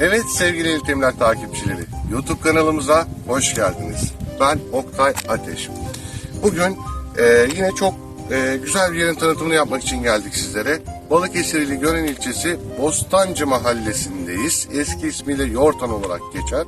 Evet sevgili İltemler takipçileri, YouTube kanalımıza hoş geldiniz. Ben Oktay Ateş. Bugün e, yine çok e, güzel bir yerin tanıtımını yapmak için geldik sizlere. Balıkesir ili Gönen ilçesi Bostancı mahallesindeyiz. Eski ismiyle Yortan olarak geçer.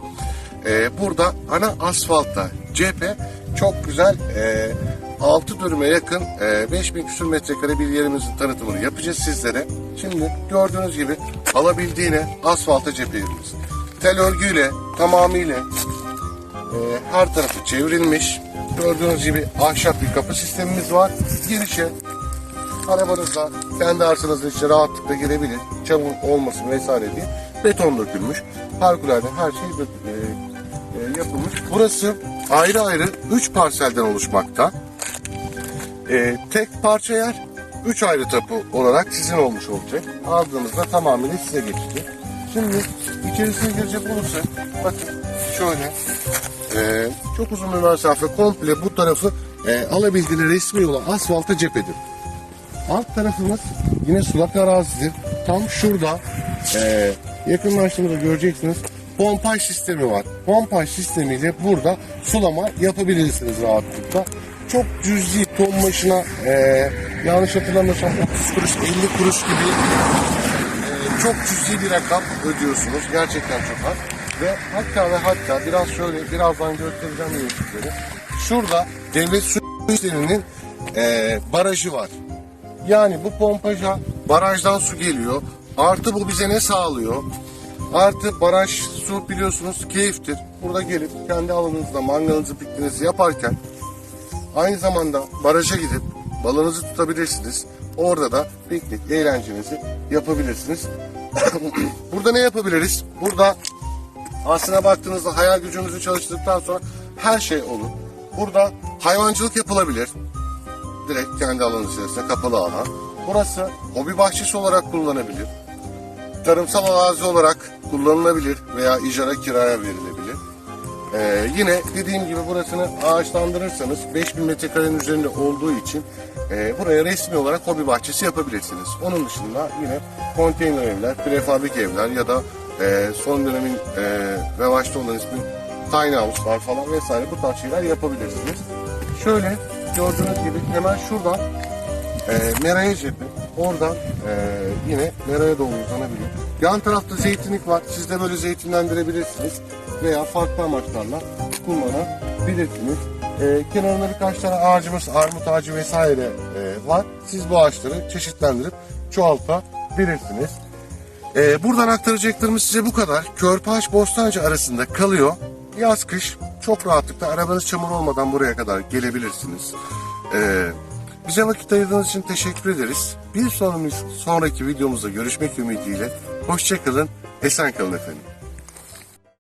E, burada ana asfaltta cephe çok güzel e, 6 dönüme yakın e, 5000 küsur metrekare bir yerimizin tanıtımını yapacağız sizlere. Şimdi gördüğünüz gibi alabildiğine asfalta cephe yerimiz. Tel örgüyle tamamıyla e, her tarafı çevrilmiş. Gördüğünüz gibi ahşap bir kapı sistemimiz var. Girişe arabanızla kendi arsanızın içine rahatlıkla girebilir. Çamur olmasın vesaire diye beton dökülmüş. Harikulade her şey dök- e, e, yapılmış. Burası ayrı ayrı 3 parselden oluşmakta. E, tek parça yer 3 ayrı tapu olarak sizin olmuş olacak. Aldığınızda tamamıyla size geçecek. Şimdi içerisine girecek olursak bakın şöyle e, çok uzun bir mesafe komple bu tarafı e, alabildiğine resmi olan asfalta cephedir. Alt tarafımız yine sulak arazidir. Tam şurada e, yakınlaştığımızda göreceksiniz pompaj sistemi var. Pompaj sistemiyle burada sulama yapabilirsiniz rahatlıkla. Çok cüzi ton başına e, yanlış hatırlamıyorsam 30 kuruş 50 kuruş gibi e, çok cüzi bir rakam ödüyorsunuz. Gerçekten çok az. Ve hatta ve hatta biraz şöyle birazdan göstereceğim yine sizlere. Şurada devlet su işlerinin e, barajı var. Yani bu pompaja barajdan su geliyor. Artı bu bize ne sağlıyor? Artı baraj su biliyorsunuz keyiftir. Burada gelip kendi alanınızda mangalınızı pikniğinizi yaparken aynı zamanda baraja gidip balığınızı tutabilirsiniz. Orada da piknik eğlencenizi yapabilirsiniz. Burada ne yapabiliriz? Burada aslına baktığınızda hayal gücünüzü çalıştırdıktan sonra her şey olur. Burada hayvancılık yapılabilir direkt kendi alanı içerisinde kapalı alan. Burası hobi bahçesi olarak kullanılabilir. Tarımsal arazi olarak kullanılabilir veya icra kiraya verilebilir. Ee, yine dediğim gibi burasını ağaçlandırırsanız 5000 metrekarenin üzerinde olduğu için e, buraya resmi olarak hobi bahçesi yapabilirsiniz. Onun dışında yine konteyner evler, prefabrik evler ya da e, son dönemin e, revaçta olan ismi tiny house'lar falan vesaire bu tarz şeyler yapabilirsiniz. Şöyle gördüğünüz gibi hemen şuradan e, Mera'ya cephe. Oradan e, yine Mera'ya doğru uzanabilir. Yan tarafta zeytinlik var. Siz de böyle zeytinlendirebilirsiniz. Veya farklı amaçlarla kullanabilirsiniz. E, kenarında birkaç tane ağacımız, armut ağacı vesaire e, var. Siz bu ağaçları çeşitlendirip çoğaltabilirsiniz. E, buradan aktaracaklarımız size bu kadar. Körpaş Bostancı arasında kalıyor. Yaz kış çok rahatlıkla arabanız çamur olmadan buraya kadar gelebilirsiniz. Ee, bize vakit ayırdığınız için teşekkür ederiz. Bir sonraki, videomuzda görüşmek ümidiyle. Hoşçakalın, esen kalın efendim.